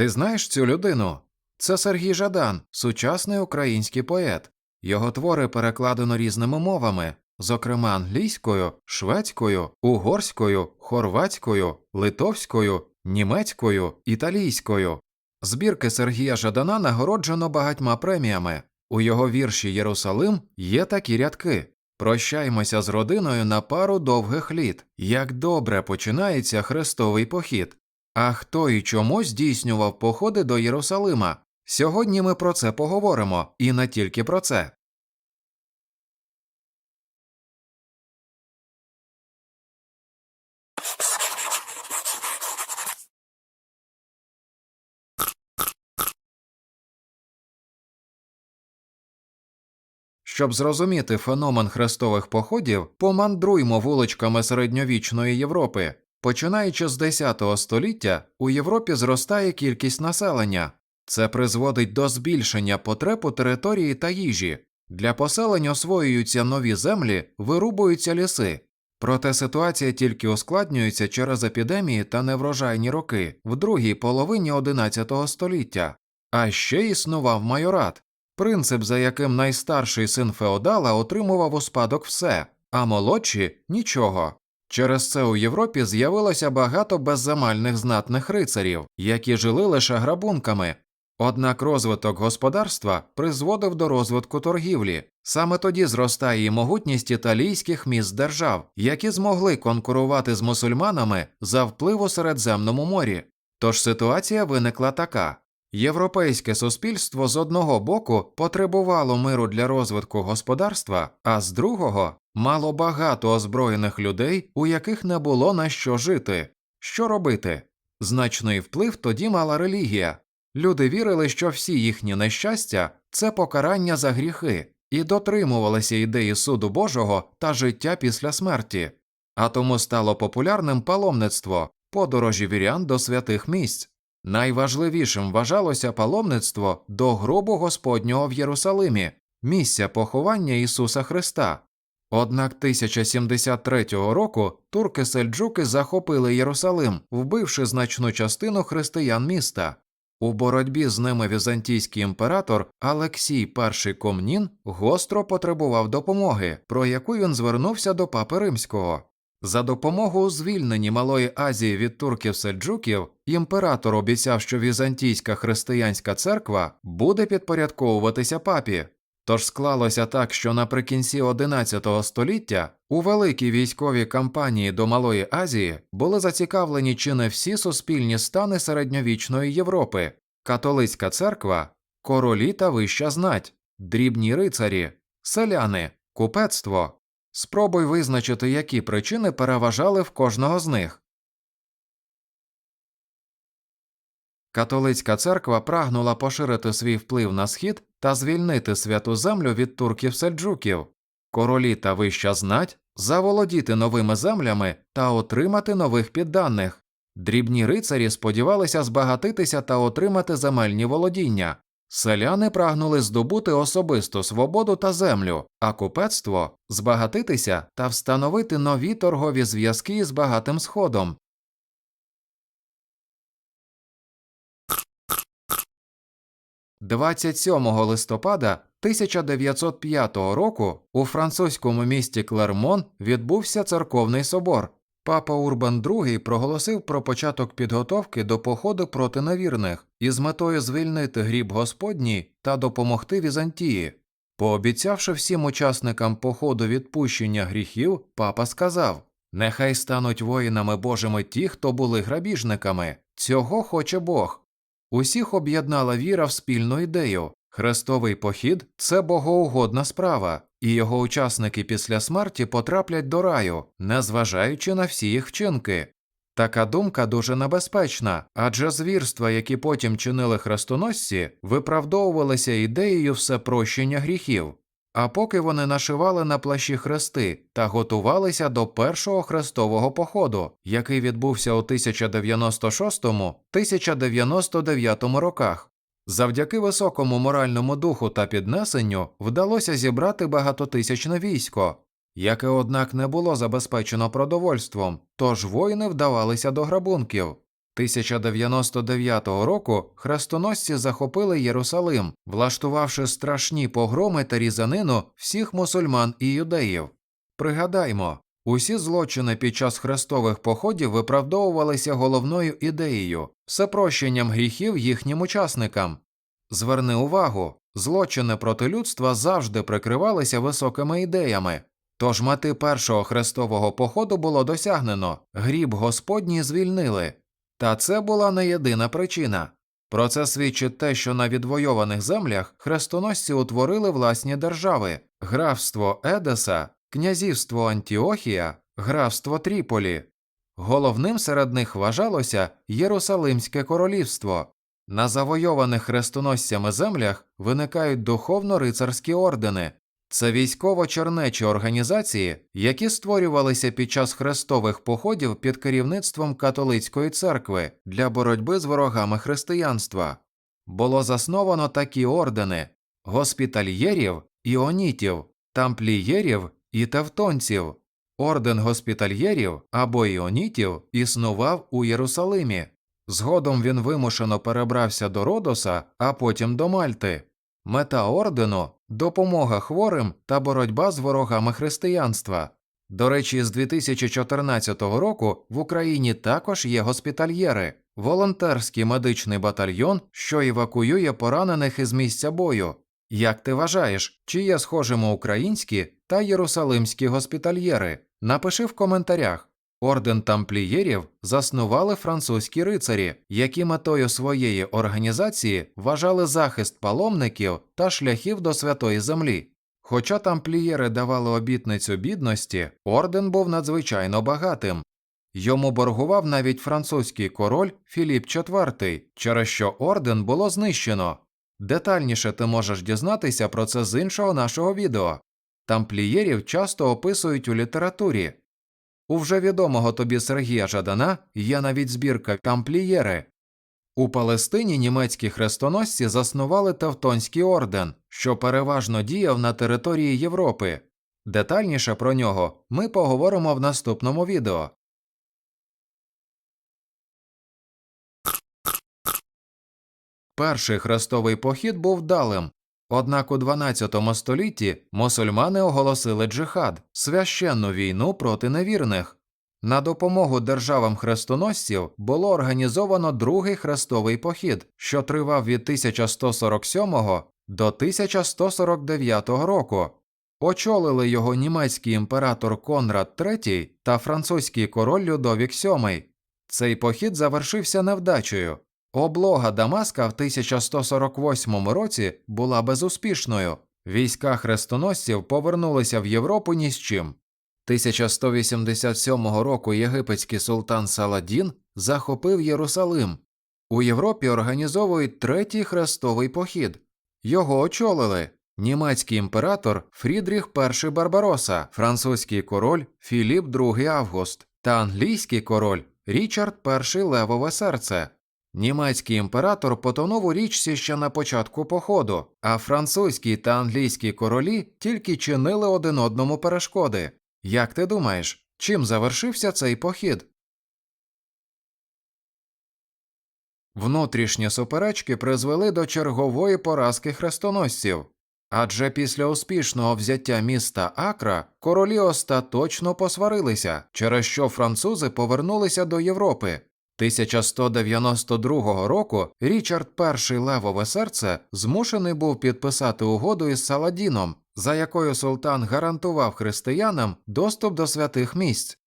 Ти знаєш цю людину? Це Сергій Жадан, сучасний український поет. Його твори перекладено різними мовами, зокрема англійською, шведською, угорською, хорватською, литовською, німецькою, італійською. Збірки Сергія Жадана нагороджено багатьма преміями. У його вірші Єрусалим є такі рядки. Прощаймося з родиною на пару довгих літ. Як добре починається хрестовий похід. А хто і чому здійснював походи до Єрусалима? Сьогодні ми про це поговоримо, і не тільки про це. Щоб зрозуміти феномен хрестових походів, помандруймо вуличками середньовічної Європи. Починаючи з X століття, у Європі зростає кількість населення. Це призводить до збільшення потреб у території та їжі. Для поселень освоюються нові землі, вирубуються ліси. Проте ситуація тільки ускладнюється через епідемії та неврожайні роки в другій половині XI століття. А ще існував майорат, принцип, за яким найстарший син феодала отримував у спадок все, а молодші нічого. Через це у Європі з'явилося багато безземельних знатних рицарів, які жили лише грабунками. Однак розвиток господарства призводив до розвитку торгівлі. Саме тоді зростає і могутність італійських міст держав, які змогли конкурувати з мусульманами за вплив у Середземному морі. Тож ситуація виникла така. Європейське суспільство з одного боку потребувало миру для розвитку господарства, а з другого мало багато озброєних людей, у яких не було на що жити. Що робити? Значний вплив тоді мала релігія. Люди вірили, що всі їхні нещастя це покарання за гріхи, і дотримувалися ідеї суду Божого та життя після смерті, а тому стало популярним паломництво, подорожі вірян до святих місць. Найважливішим вважалося паломництво до гробу Господнього в Єрусалимі, місця поховання Ісуса Христа. Однак 1073 року турки сельджуки захопили Єрусалим, вбивши значну частину християн міста. У боротьбі з ними візантійський імператор Алексій І Комнін гостро потребував допомоги, про яку він звернувся до папи римського. За допомогу у звільненні Малої Азії від турків сельджуків імператор обіцяв, що візантійська християнська церква буде підпорядковуватися папі. Тож склалося так, що наприкінці XI століття у великій військовій кампанії до Малої Азії були зацікавлені чи не всі суспільні стани середньовічної Європи, католицька церква, королі та вища знать, дрібні рицарі, селяни, купецтво. Спробуй визначити, які причини переважали в кожного з них. Католицька церква прагнула поширити свій вплив на схід та звільнити святу землю від турків сельджуків, королі та вища знать заволодіти новими землями та отримати нових підданих. Дрібні рицарі сподівалися збагатитися та отримати земельні володіння. Селяни прагнули здобути особисту свободу та землю, а купецтво збагатитися та встановити нові торгові зв'язки з багатим сходом. – 27 листопада 1905 року у французькому місті Клермон відбувся церковний собор. Папа Урбан II проголосив про початок підготовки до походу проти невірних із метою звільнити гріб Господній та допомогти Візантії. Пообіцявши всім учасникам походу відпущення гріхів, папа сказав Нехай стануть воїнами Божими ті, хто були грабіжниками. Цього хоче Бог. Усіх об'єднала віра в спільну ідею. Хрестовий похід це богоугодна справа, і його учасники після смерті потраплять до раю, незважаючи на всі їх вчинки. Така думка дуже небезпечна, адже звірства, які потім чинили хрестоносці, виправдовувалися ідеєю всепрощення гріхів. А поки вони нашивали на плащі хрести та готувалися до першого хрестового походу, який відбувся у 1096-1099 роках. Завдяки високому моральному духу та піднесенню вдалося зібрати багатотисячне військо, яке, однак, не було забезпечено продовольством, тож воїни вдавалися до грабунків. 1099 року хрестоносці захопили Єрусалим, влаштувавши страшні погроми та різанину всіх мусульман і юдеїв. Пригадаймо, усі злочини під час хрестових походів виправдовувалися головною ідеєю всепрощенням гріхів їхнім учасникам. Зверни увагу, злочини проти людства завжди прикривалися високими ідеями. Тож мети першого хрестового походу було досягнено, гріб Господній звільнили. Та це була не єдина причина. Про це свідчить те, що на відвойованих землях хрестоносці утворили власні держави графство Едеса, князівство Антіохія, графство Тріполі. Головним серед них вважалося Єрусалимське королівство. На завойованих хрестоносцями землях виникають духовно-рицарські ордени. Це військово-чернечі організації, які створювалися під час хрестових походів під керівництвом католицької церкви для боротьби з ворогами християнства. Було засновано такі ордени госпітальєрів, іонітів, тамплієрів і тевтонців. Орден госпітальєрів або іонітів існував у Єрусалимі. Згодом він вимушено перебрався до Родоса, а потім до Мальти. Мета ордену допомога хворим та боротьба з ворогами християнства. До речі, з 2014 року в Україні також є госпітальєри, волонтерський медичний батальйон, що евакуює поранених із місця бою. Як ти вважаєш, чи є схожими українські та єрусалимські госпітальєри? Напиши в коментарях. Орден тамплієрів заснували французькі рицарі, які метою своєї організації вважали захист паломників та шляхів до святої землі. Хоча тамплієри давали обітницю бідності, орден був надзвичайно багатим. Йому боргував навіть французький король Філіп IV, через що орден було знищено. Детальніше ти можеш дізнатися про це з іншого нашого відео. Тамплієрів часто описують у літературі. У вже відомого тобі Сергія Жадана є навіть збірка Тамплієри. У Палестині німецькі хрестоносці заснували Тевтонський орден, що переважно діяв на території Європи. Детальніше про нього ми поговоримо в наступному відео. Перший хрестовий похід був вдалим, Однак у 12 столітті мусульмани оголосили джихад священну війну проти невірних. На допомогу державам хрестоносців було організовано другий хрестовий похід, що тривав від 1147 до 1149 року. Очолили його німецький імператор Конрад III та французький король Людовік VII. Цей похід завершився невдачею. Облога Дамаска в 1148 році була безуспішною. Війська хрестоносців повернулися в Європу ні з чим. 1187 року єгипетський султан Саладін захопив Єрусалим. У Європі організовують третій хрестовий похід. Його очолили німецький імператор Фрідріх І Барбароса, французький король Філіп II Август та англійський король Річард І Левове Серце. Німецький імператор потонув у річці ще на початку походу, а французький та англійські королі тільки чинили один одному перешкоди. Як ти думаєш, чим завершився цей похід? Внутрішні суперечки призвели до чергової поразки хрестоносців. Адже після успішного взяття міста Акра королі остаточно посварилися, через що французи повернулися до Європи. 1192 року Річард І Левове серце змушений був підписати угоду із Саладіном, за якою султан гарантував християнам доступ до святих місць.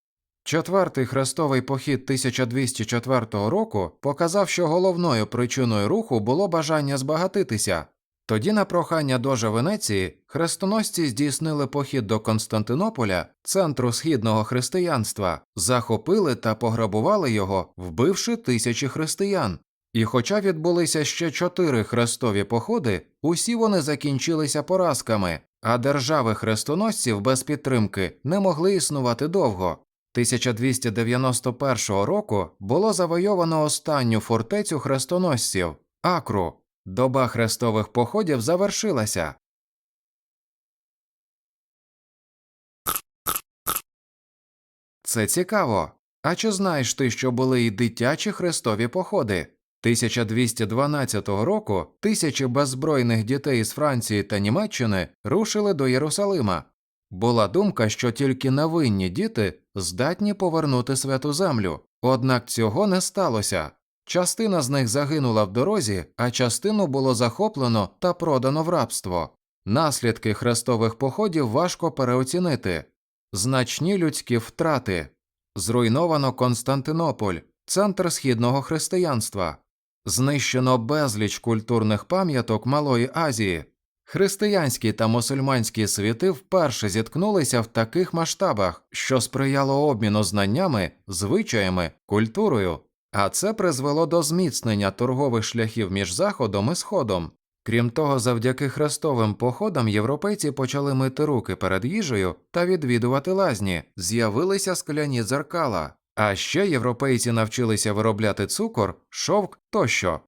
Четвертий хрестовий похід 1204 року показав, що головною причиною руху було бажання збагатитися. Тоді, на прохання дожа Венеції, хрестоносці здійснили похід до Константинополя, центру східного християнства, захопили та пограбували його, вбивши тисячі християн. І хоча відбулися ще чотири хрестові походи, усі вони закінчилися поразками, а держави хрестоносців без підтримки не могли існувати довго. 1291 року було завойовано останню фортецю хрестоносців Акру. Доба хрестових походів завершилася. Це цікаво. А чи знаєш ти, що були і дитячі хрестові походи? 1212 року тисячі беззбройних дітей з Франції та Німеччини рушили до Єрусалима. Була думка, що тільки невинні діти здатні повернути святу землю, однак цього не сталося. Частина з них загинула в дорозі, а частину було захоплено та продано в рабство. Наслідки хрестових походів важко переоцінити. Значні людські втрати. Зруйновано Константинополь, центр східного християнства. Знищено безліч культурних пам'яток Малої Азії. Християнські та мусульманські світи вперше зіткнулися в таких масштабах, що сприяло обміну знаннями, звичаями, культурою, а це призвело до зміцнення торгових шляхів між Заходом і Сходом. Крім того, завдяки хрестовим походам європейці почали мити руки перед їжею та відвідувати лазні, з'явилися скляні дзеркала. А ще європейці навчилися виробляти цукор, шовк тощо.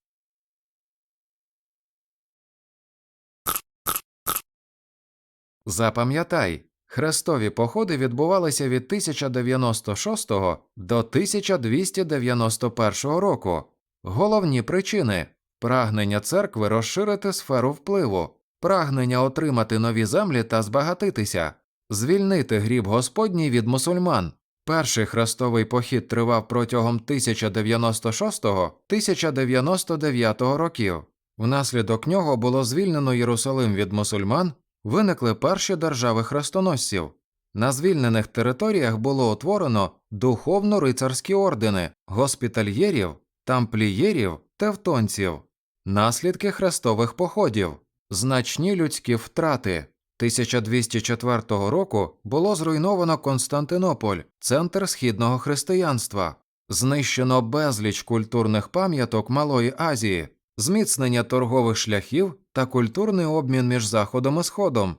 Запам'ятай, хрестові походи відбувалися від 1096 до 1291 року. Головні причини прагнення церкви розширити сферу впливу, прагнення отримати нові землі та збагатитися, звільнити гріб Господній від мусульман. Перший хрестовий похід тривав протягом 1096-1099 років. Внаслідок нього було звільнено Єрусалим від мусульман, виникли перші держави хрестоносців. На звільнених територіях було утворено духовно-рицарські ордени, госпітальєрів, тамплієрів, тевтонців, наслідки хрестових походів, значні людські втрати. 1204 року було зруйновано Константинополь, центр східного християнства, знищено безліч культурних пам'яток Малої Азії, зміцнення торгових шляхів та культурний обмін між Заходом і Сходом.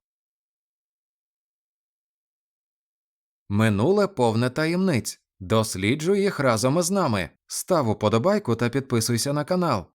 Минуле повне таємниць. Досліджуй їх разом із нами. Став уподобайку та підписуйся на канал.